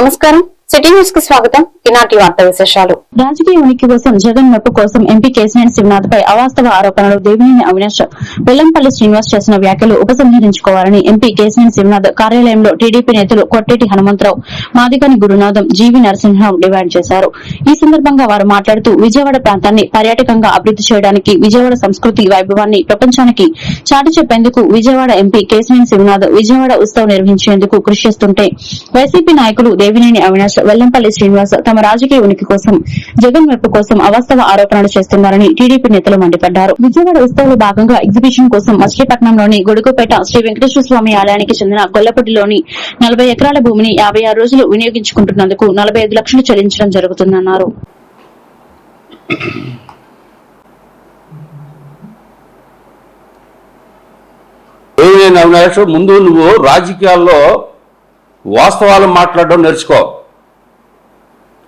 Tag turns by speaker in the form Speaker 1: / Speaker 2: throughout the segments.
Speaker 1: నమస్కారం. సిటీ న్యూస్కి స్వాగతం. ఈనాటి వార్త విశేషాలు.
Speaker 2: రాజకీయ ఉనికి కోసం జగన్ నొప్పు కోసం ఎంపీ కేశినేని శివనాథ్ పై అవాస్తవ ఆరోపణలు దేవినేని అవినాష్ వెల్లంపల్లి శ్రీనివాస్ చేసిన వ్యాఖ్యలు ఉపసంహరించుకోవాలని ఎంపీ కేశినేని శివనాథ్ కార్యాలయంలో టీడీపీ నేతలు కొట్టేటి హనుమంతరావు మాదిగని గురునాథం జీవి నరసింహరావు డిమాండ్ చేశారు. ఈ సందర్భంగా వారు మాట్లాడుతూ విజయవాడ ప్రాంతాన్ని పర్యాటకంగా అభివృద్ది చేయడానికి విజయవాడ సంస్కృతి వైభవాన్ని ప్రపంచానికి చాటి చెప్పేందుకు విజయవాడ ఎంపీ కేశినేని శివనాథ్ విజయవాడ ఉత్సవం నిర్వహించేందుకు కృషి చేస్తుంటే వైసీపీ నాయకులు దేవినేని అవినాష్ వెల్లంపల్లి శ్రీనివాస్ తమ రాజకీయ ఉనికి కోసం జగన్ మెప్పు కోసం అవాస్తవ ఆరోపణలు చేస్తున్నారని టీడీపీ నేతలు మండిపడ్డారు. విజయవాడ ఉత్సవంలో భాగంగా ఎగ్జిబిషన్ కోసం మచిలీపట్నంలోని గొడుగుపేట శ్రీ వెంకటేశ్వర స్వామి ఆలయానికి చెందిన గొల్లపూడిలోని నలభై ఎకరాల భూమిని యాభై ఆరు రోజులు వినియోగించుకుంటున్నందుకు నలభై ఐదు లక్షలు చెల్లించడం జరుగుతుందన్నారు.
Speaker 3: అవినాష్ ముందు నువ్వు రాజకీయాల్లో వాస్తవాలు మాట్లాడడం నేర్చుకో.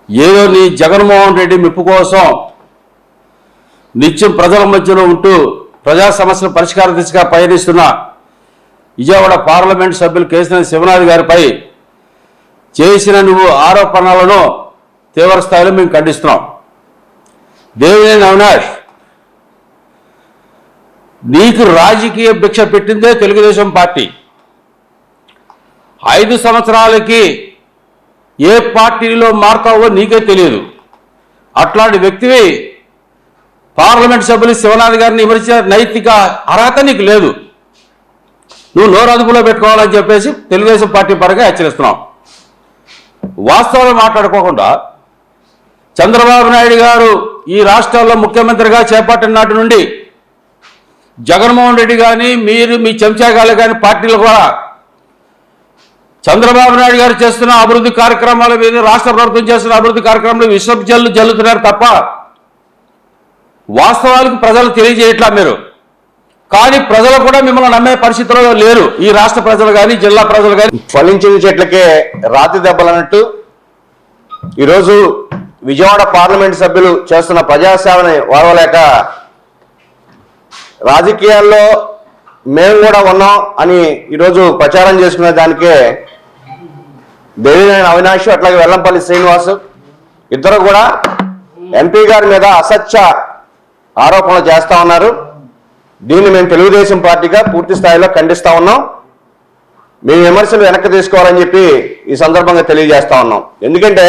Speaker 3: ఏదో నీ జగన్మోహన్ రెడ్డి మెప్పు కోసం నిత్యం ప్రజల మధ్యలో ఉంటూ ప్రజా సమస్యల పరిష్కార దిశగా పయనిస్తున్న విజయవాడ పార్లమెంట్ సభ్యులు కేసీఆర్ శివనాథ్ గారిపై చేసిన నువ్వు ఆరోపణలను తీవ్ర స్థాయిలో మేము ఖండిస్తున్నాం. దేవినేని అవినాష్ నీకు రాజకీయ భిక్ష పెట్టిందే తెలుగుదేశం పార్టీ. ఐదు సంవత్సరాలకి ఏ పార్టీలో మారుతావో నీకే తెలియదు. అట్లాంటి వ్యక్తివి పార్లమెంట్ సభ్యులు శివనాథ్ గారిని విమర్శించిన నైతిక అర్హత నీకు లేదు. నువ్వు నోరు అదుపులో పెట్టుకోవాలని చెప్పేసి తెలుగుదేశం పార్టీ పరంగా హెచ్చరిస్తున్నాం వాస్తవాలు మాట్లాడుకోకుండా చంద్రబాబు నాయుడు గారు ఈ రాష్ట్రాల్లో ముఖ్యమంత్రిగా చేపట్టిన నాటి నుండి జగన్మోహన్ రెడ్డి కానీ మీరు మీ చెంచాగాళ్ళు కానీ పార్టీలు కూడా చంద్రబాబు నాయుడు గారు చేస్తున్న అభివృద్ధి కార్యక్రమాల మీద రాష్ట్ర ప్రభుత్వం చేస్తున్న అభివృద్ధి కార్యక్రమాలు విషం జల్లు జల్లుతున్నారు తప్ప వాస్తవాలకు ప్రజలు తెలియజేయట్లా మీరు. కానీ ప్రజలు కూడా మిమ్మల్ని నమ్మే పరిస్థితిలో లేరు. ఈ రాష్ట్ర ప్రజలు కానీ జిల్లా ప్రజలు కానీ.
Speaker 4: ఫలించిన చెట్లకే రాతి దెబ్బలన్నట్టు ఈరోజు విజయవాడ పార్లమెంట్ సభ్యులు చేస్తున్న ప్రజాసేవని వాడవలేక రాజకీయాల్లో మేము కూడా ఉన్నాం అని ఈరోజు ప్రచారం చేసుకునే దానికే దేవినేని అవినాష్ అట్లాగే వెల్లంపల్లి శ్రీనివాస్ ఇద్దరు కూడా ఎంపీ గారి మీద అసత్య ఆరోపణలు చేస్తా ఉన్నారు. దీన్ని మేము తెలుగుదేశం పార్టీగా పూర్తి స్థాయిలో ఖండిస్తా ఉన్నాం. మీ విమర్శలు వెనక్కి తీసుకోవాలని చెప్పి ఈ సందర్భంగా తెలియజేస్తా ఉన్నాం. ఎందుకంటే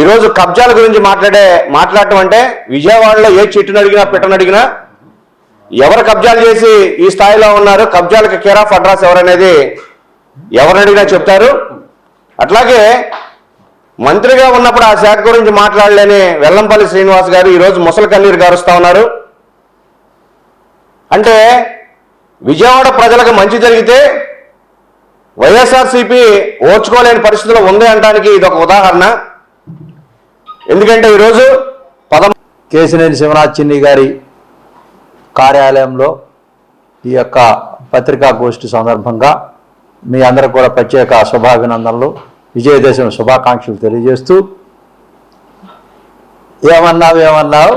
Speaker 4: ఈరోజు కబ్జాల గురించి మాట్లాడే మాట్లాడటం అంటే విజయవాడలో ఏ చెట్టును అడిగినా పిట్టను అడిగినా ఎవరు కబ్జాలు చేసి ఈ స్థాయిలో ఉన్నారు? కబ్జాలకు కేర్ ఆఫ్ అడ్రస్ ఎవరనేది ఎవరిని అడిగినా చెప్తారు. అట్లాగే మంత్రిగా ఉన్నప్పుడు ఆ శాఖ గురించి మాట్లాడలేని వెల్లంపల్లి శ్రీనివాస్ గారు ఈరోజు ముసలి కన్నీరు గారుస్తూ ఉన్నారు. అంటే విజయవాడ ప్రజలకు మంచి జరిగితే వైఎస్ఆర్సీపీ ఓర్చుకోలేని పరిస్థితిలో ఉంది అనడానికి ఇది ఒక ఉదాహరణ. ఎందుకంటే ఈరోజు పదం
Speaker 5: కేసినేని శివనాథ్ చిన్ని గారి కార్యాలయంలో ఈ యొక్క పత్రికా గోష్ఠి సందర్భంగా మీ అందరికి కూడా ప్రత్యేక శుభాభినందనలు. విజయదశమి శుభాకాంక్షలు తెలియజేస్తూ ఏమన్నావు ఏమన్నావు?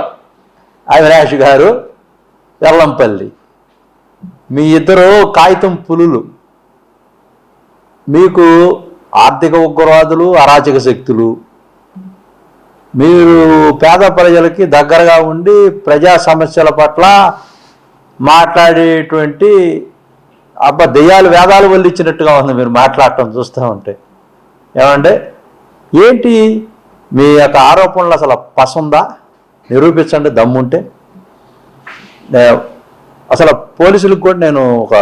Speaker 5: అవినాష్ గారు ఎల్లంపల్లి. మీ ఇద్దరు కాగితం పులులు. మీకు ఆర్థిక ఉగ్రవాదులు అరాచక శక్తులు. మీరు పేద ప్రజలకి దగ్గరగా ఉండి ప్రజా సమస్యల పట్ల మాట్లాడేటువంటి అబ్బా దెయ్యాలు వేదాలు వల్లిచ్చినట్టుగా ఉంది మీరు మాట్లాడటం చూస్తూ ఉంటే. ఏమంటే ఏంటి? మీ యొక్క ఆరోపణలు అసలు పసుందా? నిరూపించండి దమ్ముంటే. అసలు పోలీసులకు కూడా నేను ఒక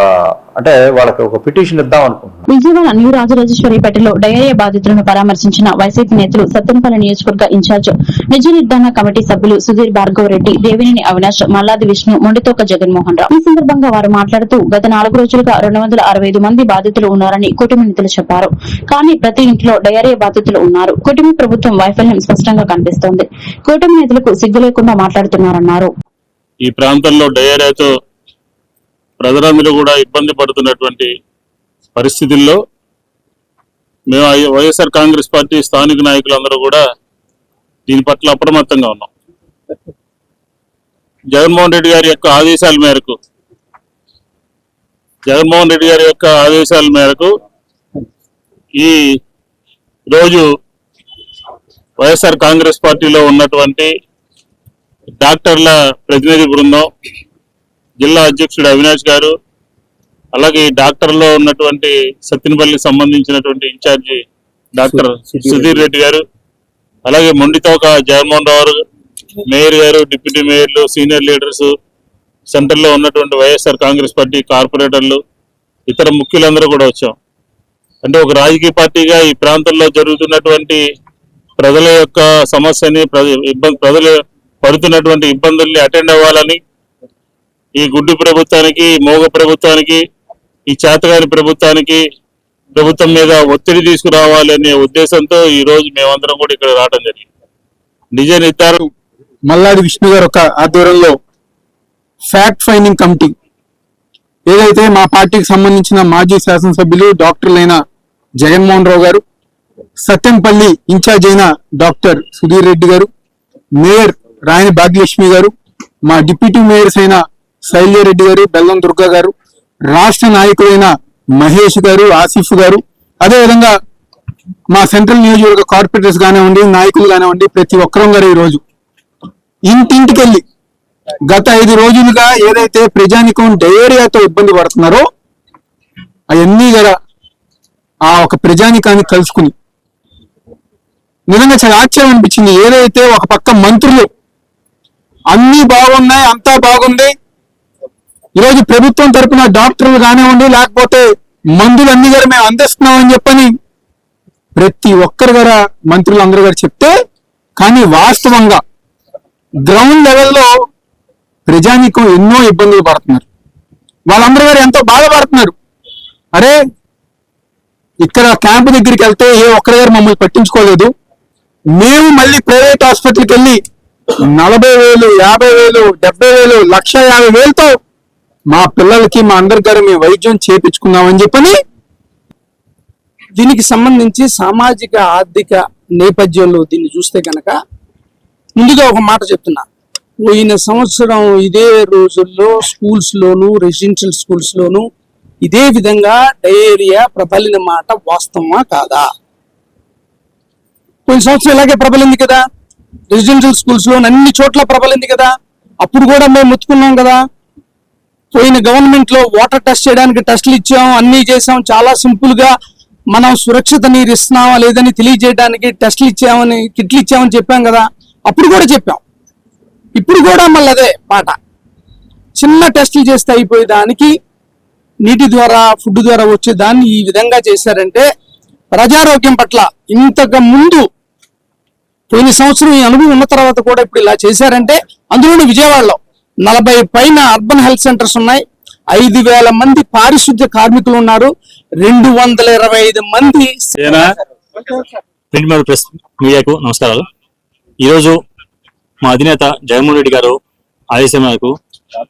Speaker 5: అంటే వాళ్ళకి ఒక పిటిషన్ ఇద్దాం అనుకుంటున్నాను.
Speaker 2: విజయవాడ న్యూ రాజరాజేశ్వరిపేటలో డయేరియా బాధితులను పరామర్శించిన వైసీపీ నేతలు సత్తెనపల్లి నియోజకవర్గ ఇన్ఛార్జ్ నిజ నిర్ధారణ కమిటీ సభ్యులు సుధీర్ భార్గవ్ రెడ్డి దేవినేని అవినాష్ మల్లాది విష్ణు మొండితోక జగన్మోహన్ రావు. ఈ సందర్భంగా వారు మాట్లాడుతూ గత నాలుగు రోజులుగా రెండు వందల అరవై ఐదు మంది బాధితులు ఉన్నారని కుటుంబ నేతలు చెప్పారు. కానీ ప్రతి ఇంట్లో డయేరియా బాధితులు ఉన్నారు. కుటుంబ ప్రభుత్వం వైఫల్యం స్పష్టంగా కనిపిస్తోంది. కూటమి నేతలకు సిగ్గు లేకుండా మాట్లాడుతున్నారన్నారు.
Speaker 6: ఈ ప్రాంతంలో డయేరియాతో ప్రజలందరూ కూడా ఇబ్బంది పడుతున్నటువంటి పరిస్థితుల్లో మేము ఐ- వైఎస్ఆర్ కాంగ్రెస్ పార్టీ స్థానిక నాయకులందరూ కూడా దీని పట్ల అప్రమత్తంగా ఉన్నాం. జగన్మోహన్ రెడ్డి గారి యొక్క ఆదేశాల మేరకు జగన్మోహన్ రెడ్డి గారి యొక్క ఆదేశాల మేరకు ఈ రోజు వైఎస్ఆర్ కాంగ్రెస్ పార్టీలో ఉన్నటువంటి డాక్టర్ల ప్రతినిధి బృందం జిల్లా అధ్యక్షుడు అవినాష్ గారు అలాగే ఈ డాక్టర్లో ఉన్నటువంటి సత్తినపల్లికి సంబంధించినటువంటి ఇన్ఛార్జి డాక్టర్ సుధీర్ రెడ్డి. గారు అలాగే మొండితోక జగన్మోహన్ రావు మేయర్ గారు డిప్యూటీ మేయర్లు సీనియర్ లీడర్స్ సెంటర్లో ఉన్నటువంటి వైఎస్ఆర్ కాంగ్రెస్ పార్టీ కార్పొరేటర్లు ఇతర ముఖ్యులందరూ కూడా వచ్చాం. అంటే ఒక రాజకీయ పార్టీగా ఈ ప్రాంతంలో జరుగుతున్నటువంటి ప్రజల యొక్క సమస్యని ప్రజ- ఇబ్బంది ప్రజలు పడుతున్నటువంటి ఇబ్బందుల్ని అటెండ్ అవ్వాలని ఈ గుడ్డు ప్రభుత్వానికి మోగ ప్రభుత్వానికి ఈ చేతగాని ప్రభుత్వానికి ప్రభుత్వం మీద ఒత్తిడి తీసుకురావాలనే ఉద్దేశంతో ఈ రోజు మేమందరం కూడా ఇక్కడ రావడం జరిగింది. నిజ నిర్ధారణ
Speaker 7: మల్లాడి విష్ణు గారు ఒక ఆధ్వర్యంలో ఫ్యాక్ట్ ఫైండింగ్ కమిటీ ఏదైతే మా పార్టీకి సంబంధించిన మాజీ శాసనసభ్యులు డాక్టర్లైన జగన్మోహన్ రావు గారు సత్యంపల్లి ఇన్ఛార్జ్ అయిన డాక్టర్ సుధీర్ రెడ్డి గారు మేయర్ రాయని భాగ్యలక్ష్మి గారు మా డిప్యూటీ మేయర్స్ అయిన శైల్యారెడ్డి గారు బెల్లం దుర్గా గారు రాష్ట్ర నాయకులైన మహేష్ గారు ఆసిఫ్ గారు అదేవిధంగా మా సెంట్రల్ నియోజకవర్గ కార్పొరేటర్స్ కానివ్వండి నాయకులు కానివ్వండి ప్రతి ఒక్కరం గారు ఈ రోజు గత ఐదు రోజులుగా ఏదైతే ప్రజానికం డయేరియాతో ఇబ్బంది పడుతున్నారో అవన్నీ కూడా ఆ ఒక ప్రజానికాన్ని కలుసుకుని. నిజంగా చాలా ఆశ్చర్యం అనిపించింది. ఏదైతే ఒక పక్క మంత్రులు అన్నీ బాగున్నాయి అంతా బాగుంది ఈరోజు ప్రభుత్వం తరపున డాక్టర్లు కానివ్వండి లేకపోతే మందులు అన్ని గారు మేము అందిస్తున్నామని చెప్పని ప్రతి ఒక్కరు గారు మంత్రులు అందరూ గారు చెప్తే కానీ వాస్తవంగా గ్రౌండ్ లెవెల్లో ప్రజానికం ఎన్నో ఇబ్బందులు పడుతున్నారు. వాళ్ళందరూ గారు ఎంతో బాధపడుతున్నారు. అరే ఇక్కడ క్యాంప్ దగ్గరికి వెళ్తే ఏ ఒక్కరి గారు మమ్మల్ని పట్టించుకోలేదు. మేము మళ్ళీ ప్రైవేట్ హాస్పిటల్కి వెళ్ళి నలభై వేలు యాభై వేలు డెబ్బై వేలు లక్ష యాభై వేలతో మా పిల్లలకి మా అందరి గారు మేము వైద్యం చేపించుకుందామని చెప్పని
Speaker 8: దీనికి సంబంధించి సామాజిక ఆర్థిక నేపథ్యంలో దీన్ని చూస్తే కనుక ముందుగా ఒక మాట చెప్తున్నా. పోయిన సంవత్సరం ఇదే రోజుల్లో స్కూల్స్ లోను రెసిడెన్షియల్ స్కూల్స్ లోను ఇదే విధంగా డయేరియా ప్రబలిన మాట వాస్తవమా కాదా? కొన్ని సంవత్సరం ఇలాగే ప్రబలింది కదా. రెసిడెన్షియల్ స్కూల్స్లో అన్ని చోట్ల ప్రబలింది కదా. అప్పుడు కూడా మేము ముత్తుకున్నాం కదా. పోయిన గవర్నమెంట్లో వాటర్ టెస్ట్ చేయడానికి టెస్ట్లు ఇచ్చాం అన్ని చేసాం చాలా సింపుల్గా మనం సురక్షిత నీరు ఇస్తున్నామా లేదని తెలియజేయడానికి టెస్ట్లు ఇచ్చామని కిట్లు ఇచ్చామని చెప్పాం కదా. అప్పుడు కూడా చెప్పాం. ఇప్పుడు కూడా మళ్ళీ అదే పాట. చిన్న టెస్టులు చేస్తే అయిపోయే దానికి నీటి ద్వారా ఫుడ్ ద్వారా వచ్చే దాన్ని ఈ విధంగా చేశారంటే ప్రజారోగ్యం పట్ల ఇంతకు ముందు పోయిన సంవత్సరం ఈ అనుభవం ఉన్న తర్వాత కూడా ఇప్పుడు ఇలా చేశారంటే అందులోని విజయవాడలో నలభై పైన అర్బన్ హెల్త్ సెంటర్స్ ఉన్నాయి. ఐదు వేల మంది పారిశుద్ధ్య కార్మికులు ఉన్నారు. రెండు వందల ఇరవై ఐదు మంది
Speaker 9: ప్రింట్ ప్రెస్ మీడియాకు నమస్కారాలు. ఈరోజు మా అధినేత జగన్మోహన్ రెడ్డి గారు ఆదేశం మేరకు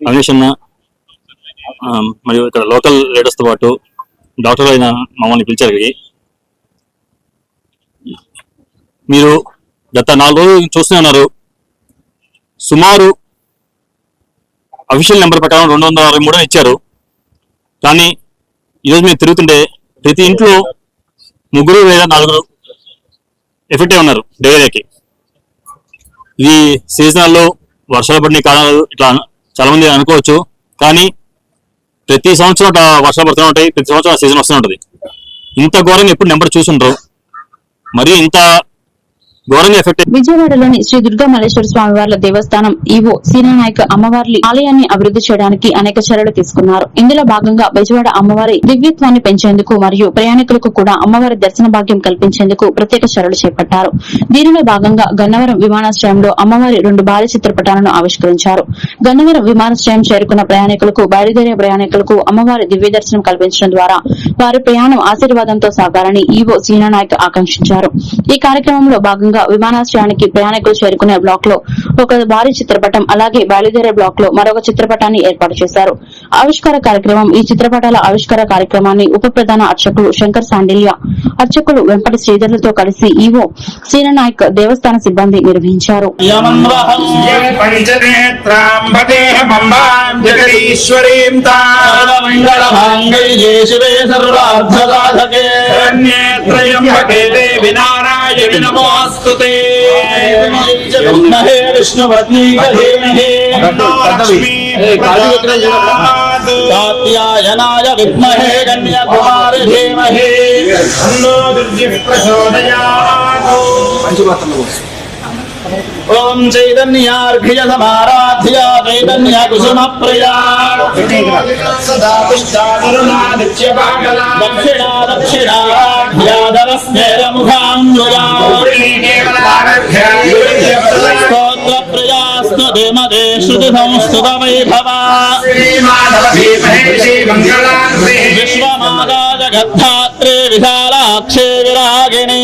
Speaker 9: అవినేష్ మరియు ఇక్కడ లోకల్ లీడర్స్తో పాటు డాక్టర్ అయిన మమ్మల్ని పిలిచారు మీరు గత నాలుగు రోజులు చూస్తూనే ఉన్నారు. సుమారు అఫీషియల్ నెంబర్ ప్రకారం రెండు వందల అరవై మూడు ఇచ్చారు. కానీ ఈరోజు మీరు తిరుగుతుంటే ప్రతి ఇంట్లో ముగ్గురు లేదా నలుగురు ఎఫెక్ట్ అయి ఉన్నారు డయేరియాకి ఇది సీజనల్లో వర్షాలు పడిన కారణాలు ఇట్లా చాలామంది అనుకోవచ్చు. కానీ ప్రతి సంవత్సరం అట్లా వర్షాలు పడుతూనే ఉంటాయి. ప్రతి సంవత్సరం సీజన్ వస్తూనే ఉంటుంది. ఇంత ఘోరంగా ఎప్పుడు నెంబర్ చూసుంటారు మరి ఇంత ఘోరంగా ఎఫెక్ట్
Speaker 2: విజయవాడలోని శ్రీ దుర్గా మల్లేశ్వర స్వామి వార్ల దేవస్థానం ఈవో సీనానాయక అమ్మవార్లి ఆలయాన్ని అభివృద్ధి చేయడానికి అనేక చర్యలు తీసుకున్నారు. ఇందులో భాగంగా బెజవాడ అమ్మవారి దివ్యత్వాన్ని పెంచేందుకు మరియు ప్రయాణికులకు కూడా అమ్మవారి దర్శన భాగ్యం కల్పించేందుకు ప్రత్యేక చర్యలు చేపట్టారు. దీనిలో భాగంగా గన్నవరం విమానాశ్రయంలో అమ్మవారి రెండు భారీ చిత్రపటాలను ఆవిష్కరించారు. గన్నవరం విమానాశ్రయం చేరుకున్న ప్రయాణికులకు బయలుదేరే ప్రయాణికులకు అమ్మవారి దివ్య దర్శనం కల్పించడం ద్వారా వారి ప్రయాణం ఆశీర్వాదంతో సాగాలని ఈవో సీనానాయక్ ఆకాంక్షించారు. ఈ కార్యక్రమంలో భాగంగా భాగంగా విమానాశ్రయానికి ప్రయాణికులు చేరుకునే బ్లాక్లో ఒక భారీ చిత్రపటం అలాగే బయలుదేరే బ్లాక్లో మరొక చిత్రపటాన్ని ఏర్పాటు చేశారు. ఆవిష్కార కార్యక్రమం ఈ చిత్రపటాల ఆవిష్కార కార్యక్రమాన్ని ఉప ప్రధాన అర్చకులు శంకర్ సాండిల్య అర్చకులు వెంపటి శ్రీధర్లతో కలిసి ఈవో శ్రీనాయక్ దేవస్థాన సిబ్బంది నిర్వహించారు.
Speaker 10: పంచనేత్రాంబదేహమంబాం జగదీశ్వరీం
Speaker 9: नारायण नमोऽस्तु ते। विद्महे विष्णुवर्णीमहे कात्यायनाय विद्महे कन्याकुमारि धीमहि। नो दुर्यः प्रचोदयात्। ओम चैतन्यार्घ्य चैतन्य
Speaker 10: कुसुम प्रिया। सदा
Speaker 9: दक्षिणा दक्षिणाढ्यादरस्मेर देमदे श्रुति संस्तुत वैभवा
Speaker 10: विश्वमादा जगद्धात्रे विशालाक्षे विरागिणी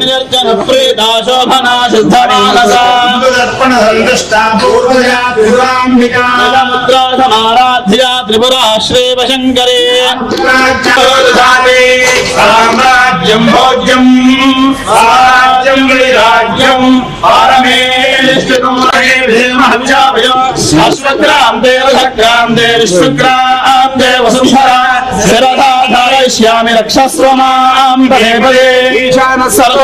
Speaker 9: निर्जन प्रीता शोभना सिद्धमानसा
Speaker 10: मुद्रा समाराध्या त्रिपुरा श्रेव
Speaker 9: शङ्करे साम्राज्यम् भोज्यम् साम्राज्यम् वैराज्यम् पारमे अश्वक्रान्ते विश्वक्रान्ते वसुन्धरा शिरधाधारयिष्यामि रक्षस्व माम् पदे पदे ईशानः सर्व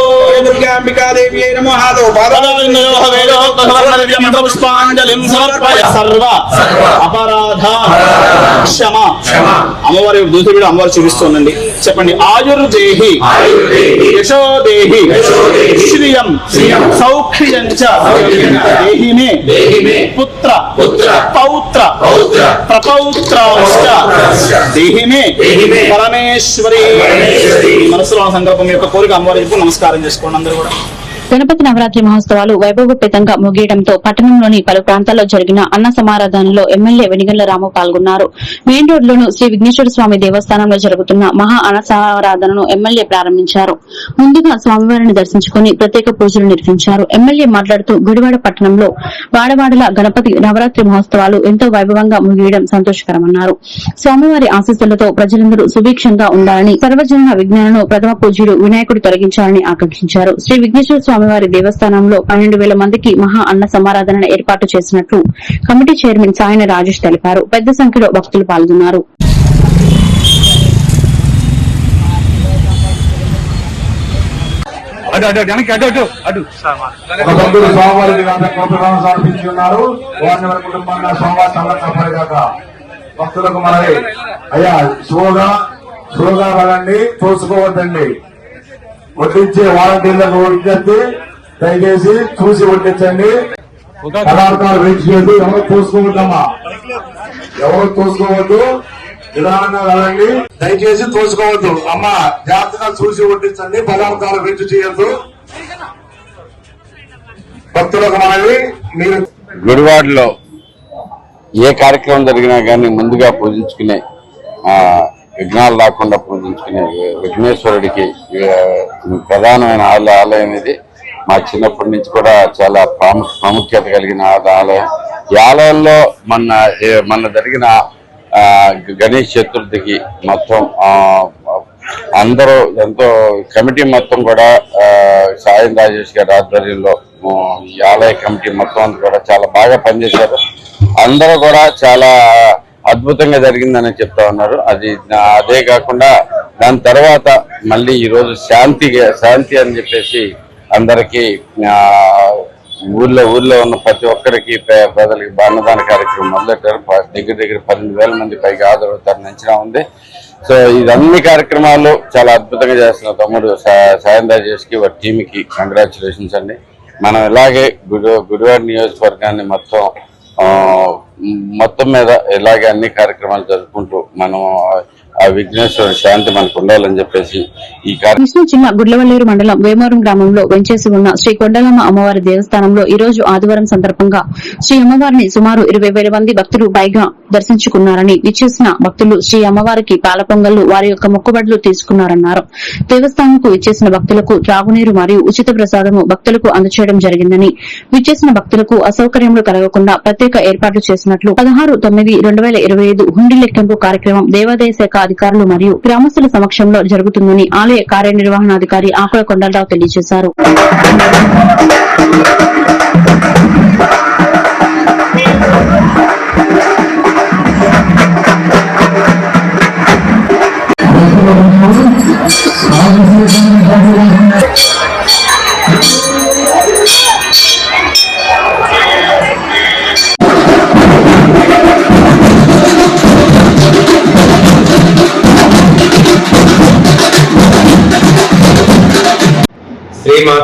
Speaker 9: బ్రహ్మాదేవ బ్రహ్మా బ్రహ్మా శివో మే అస్తు సదా శివో
Speaker 10: దుర్గాంబికాదేవి నమో హాదో
Speaker 9: పదవిందయోః వేదోక్త సవర్ణ దివ్య మంత్ర పుష్పాంజలిం సమర్పయ సర్వ అపరాధ క్షమ అమ్మవారి దూసుడు అమ్మవారు చూపిస్తోందండి చెప్పండి ఆయుర్దేహి యశోదేహి శ్రియం సౌఖ్యం చ దేహిమే పుత్ర పౌత్ర ప్రపౌత్రాశ్చ దేహిమే పరమేశ్వరి మనసులో సంకల్పం యొక్క కోరిక అమ్మవారి చెప్పు నమస్కారం చేసుకోండి అందరూ కూడా.
Speaker 2: గణపతి నవరాత్రి మహోత్సవాలు వైభవపేతంగా ముగియడంతో పట్టణంలోని పలు ప్రాంతాల్లో జరిగిన అన్న సమారాధనలో ఎమ్మెల్యే వెనిగల్ల రాము పాల్గొన్నారు. మెయిన్ రోడ్లోను శ్రీ విఘ్నేశ్వర స్వామి దేవస్థానంలో జరుగుతున్న మహా అన్న సమారాధనను ఎమ్మెల్యే ప్రారంభించారు. ముందుగా స్వామివారిని దర్శించుకుని ప్రత్యేక పూజలు నిర్వహించారు. ఎమ్మెల్యే మాట్లాడుతూ గుడివాడ పట్టణంలో వాడవాడల గణపతి నవరాత్రి మహోత్సవాలు ఎంతో వైభవంగా ముగియడం సంతోషకరమన్నారు. స్వామివారి ఆశీస్సులతో ప్రజలందరూ సుభిక్షంగా ఉండాలని సర్వజన విజ్ఞానను ప్రథమ పూజ్యుడు వినాయకుడు తొలగించాలని ఆకాంక్షించారు. శ్రీ విఘ్నేశ్వర స్వామి స్వామివారి దేవస్థానంలో పన్నెండు వేల మందికి మహా అన్న సమారాధన ఏర్పాటు చేసినట్లు కమిటీ చైర్మన్ సాయన రాజేష్ తెలిపారు. పెద్ద సంఖ్యలో భక్తులు పాల్గొన్నారు.
Speaker 11: భక్తులు సమర్పించి ఉన్నారు వారి సంరక్షణ భక్తులకు మనవి అయ్యా స్లోగా స్లోగా వెళ్ళండి తోసుకోవద్దండి. వడ్డించే వాలంటీర్లకు విజ్ఞప్తి దయచేసి చూసి వడ్డించండి. పదార్థాలు వేచి ఎవరు తోసుకోవద్దమ్మా? ఎవరు తోసుకోవద్దు? నిదానంగా వెళ్ళండి. దయచేసి తోసుకోవద్దు. అమ్మా జాగ్రత్తగా చూసి వడ్డించండి. పదార్థాలు వేచి చేయొద్దు. భక్తులకు మనవి మీరు
Speaker 12: గుడివాడలో ఏ కార్యక్రమం జరిగినా కానీ ముందుగా పూజించుకునే ఆ, విఘ్నాలు లేకుండా పూజించుకునే విఘ్నేశ్వరుడికి ప్రధానమైన ఆలయ ఆలయం ఇది. మా చిన్నప్పటి నుంచి కూడా చాలా ప్రాము ప్రాముఖ్యత కలిగిన ఆలయం. ఈ ఆలయంలో మొన్న ఏ- మొన్న జరిగిన గణేష్ చతుర్థికి మొత్తం అందరూ ఎంతో కమిటీ మొత్తం కూడా సాయం రాజేష్ గారి ఆధ్వర్యంలో ఈ ఆలయ కమిటీ మొత్తం అంతా కూడా చాలా బాగా పనిచేశారు. అందరూ కూడా చాలా అద్భుతంగా జరిగిందని చెప్తా ఉన్నారు. అది అదే కాకుండా దాని తర్వాత మళ్ళీ ఈరోజు శాంతి శాంతి అని చెప్పేసి అందరికీ ఊర్లో ఊర్లో ఉన్న ప్రతి ఒక్కరికి ప్రజలకి అన్నదాన కార్యక్రమం మొదలెట్టారు. దగ్గర దగ్గర పన్నెండు వేల మంది పైగా ఆదరవుతారని అంచనా ఉంది. సో ఇదన్ని కార్యక్రమాలు చాలా అద్భుతంగా చేస్తున్న తమ్ముడు సా- సాయం రాజేష్కి వారి టీంకి కంగ్రాచులేషన్స్ అండి. మనం ఇలాగే గుడి గుడివాడ నియోజకవర్గాన్ని మొత్తం మొత్తం మీద ఇలాగే అన్ని కార్యక్రమాలు జరుపుకుంటూ మనం ఆ విఘ్నేశ్వర శాంతి మనకు ఉండాలని చెప్పేసి ఈ కార్య
Speaker 2: కృష్ణా జిల్లా గుడ్లవల్లేరు మండలం వేమూరం గ్రామంలో వెంచేసి ఉన్న శ్రీ కొండలమ్మ అమ్మవారి దేవస్థానంలో ఈ రోజు ఆదివారం సందర్భంగా శ్రీ అమ్మవారిని సుమారు ఇరవై వేల మంది భక్తులు పైగా దర్శించుకున్నారని విచ్చేసిన భక్తులు శ్రీ అమ్మవారికి పాల పొంగళ్ళు వారి యొక్క మొక్కుబడులు తీసుకున్నారన్నారు. దేవస్థానంకు విచ్చేసిన భక్తులకు త్రాగునీరు మరియు ఉచిత ప్రసాదము భక్తులకు అందచేయడం జరిగిందని విచ్చేసిన భక్తులకు అసౌకర్యములు కలగకుండా ప్రత్యేక ఏర్పాట్లు చేసినట్లు పదహారు తొమ్మిది రెండు వేల ఇరవై ఐదు హుండీ లెక్కింపు కార్యక్రమం దేవాదాయ శాఖ అధికారులు మరియు గ్రామస్తుల సమక్షంలో జరుగుతుందని ఆలయ కార్యనిర్వహణాధికారి ఆకుల కొండలరావు తెలియజేశారు.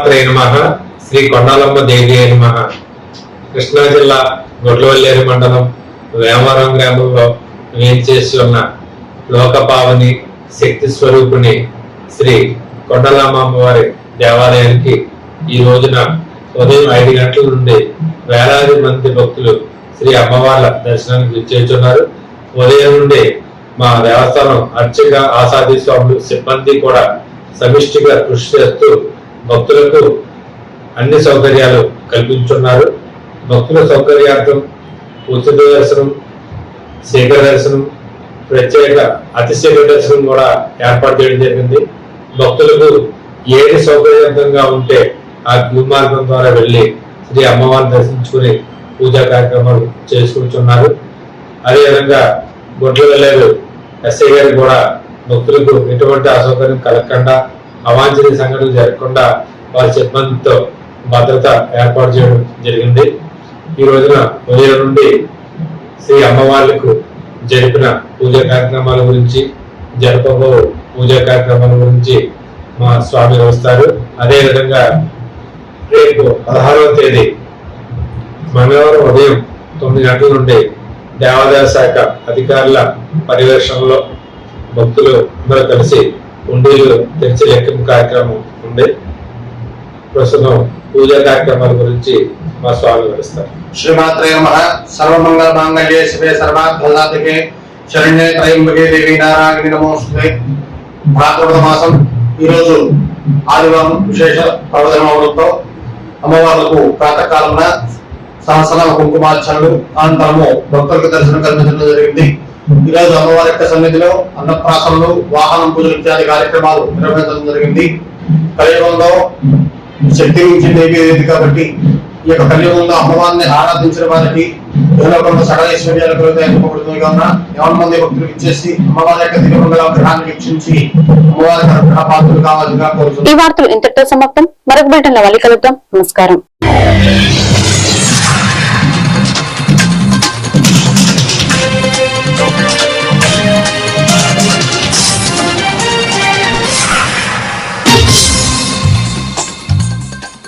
Speaker 13: శ్రీమాత్రే నమ. శ్రీ కొండాలమ్మ దేవి నమ. కృష్ణా జిల్లా గొడ్లవల్లేరు మండలం వేమవరం గ్రామంలో వేంచేసి ఉన్న లోకపావని శక్తి స్వరూపుని శ్రీ కొండలమ్మ అమ్మవారి దేవాలయానికి ఈ రోజున ఉదయం ఐదు గంటల నుండి వేలాది మంది భక్తులు శ్రీ అమ్మవార్ల దర్శనానికి చేస్తున్నారు ఉదయం నుండి మా దేవస్థానం అర్చక ఆసాది స్వాములు సిబ్బంది కూడా సమిష్టిగా కృషి చేస్తూ భక్తులకు అన్ని సౌకర్యాలు కల్పించున్నారు. భక్తుల సౌకర్యార్థం ఉచిత దర్శనం శేఖర దర్శనం ప్రత్యేక అతిశేఖర దర్శనం కూడా ఏర్పాటు చేయడం జరిగింది. భక్తులకు ఏది సౌకర్యవంతంగా ఉంటే ఆ క్యూ మార్గం ద్వారా వెళ్ళి శ్రీ అమ్మవారిని దర్శించుకుని పూజా కార్యక్రమాలు చేసుకుంటున్నారు. అదేవిధంగా గుడ్లు వెళ్ళారు ఎస్ఐ గారికి కూడా భక్తులకు ఎటువంటి అసౌకర్యం కలగకుండా అవాంఛనీయ సంఘటనలు జరగకుండా వారి సిబ్బందితో భద్రత ఏర్పాటు చేయడం జరిగింది. ఈ రోజున ఉదయం నుండి శ్రీ అమ్మవార్లకు జరిపిన పూజా కార్యక్రమాల గురించి జరపబో పూజా కార్యక్రమాల గురించి మా స్వామి వస్తారు అదేవిధంగా రేపు పదహారవ తేదీ మంగళవారం ఉదయం తొమ్మిది గంటల నుండి దేవాదాయ శాఖ అధికారుల పర్యవేక్షణలో భక్తులు అందరూ కలిసి ఉండీలు చర్చ లెక్కింపు కార్యక్రమం ఉండే. ప్రస్తుతం పూజా కార్యక్రమాల గురించి మా స్వామి వివరిస్తారు.
Speaker 14: శ్రీమాత్రే నమ. సర్వమంగళ మాంగళ్యే శివే సర్వార్థదాతకే శరణ్యే త్రయంబకే దేవి నారాయణ నమోస్తుతే. భాగవత మాసం. ఈరోజు ఆదివారం విశేష పర్వదిన అవడంతో అమ్మవార్లకు ప్రాతకాలంలో సహస్ర కుంకుమార్చనలు అనంతరము భక్తులకు దర్శనం కల్పించడం జరిగింది. ఈ రోజు అమ్మవారి యొక్క సన్నిధిలో అన్నప్రాసనలు వాహనం పూజలు ఇత్యాది కార్యక్రమాలు నిర్వహించడం జరిగింది. కలియుగంలో శక్తి నుంచి దేవి కాబట్టి ఈ యొక్క కలియుగంలో అమ్మవారిని ఆరాధించిన వారికి భూలోకంలో సకల ఐశ్వర్యాలు కావున ఎవరి మంది భక్తులు ఇచ్చేసి అమ్మవారి యొక్క దిగమంగళ గ్రహాన్ని వీక్షించి అమ్మవారి అనుగ్రహ పాత్రలు కావాల్సిందిగా
Speaker 1: ఈ వార్తలు ఇంతటితో సమాప్తం. మరొక బిల్టన్ మళ్ళీ కలుద్దాం. నమస్కారం.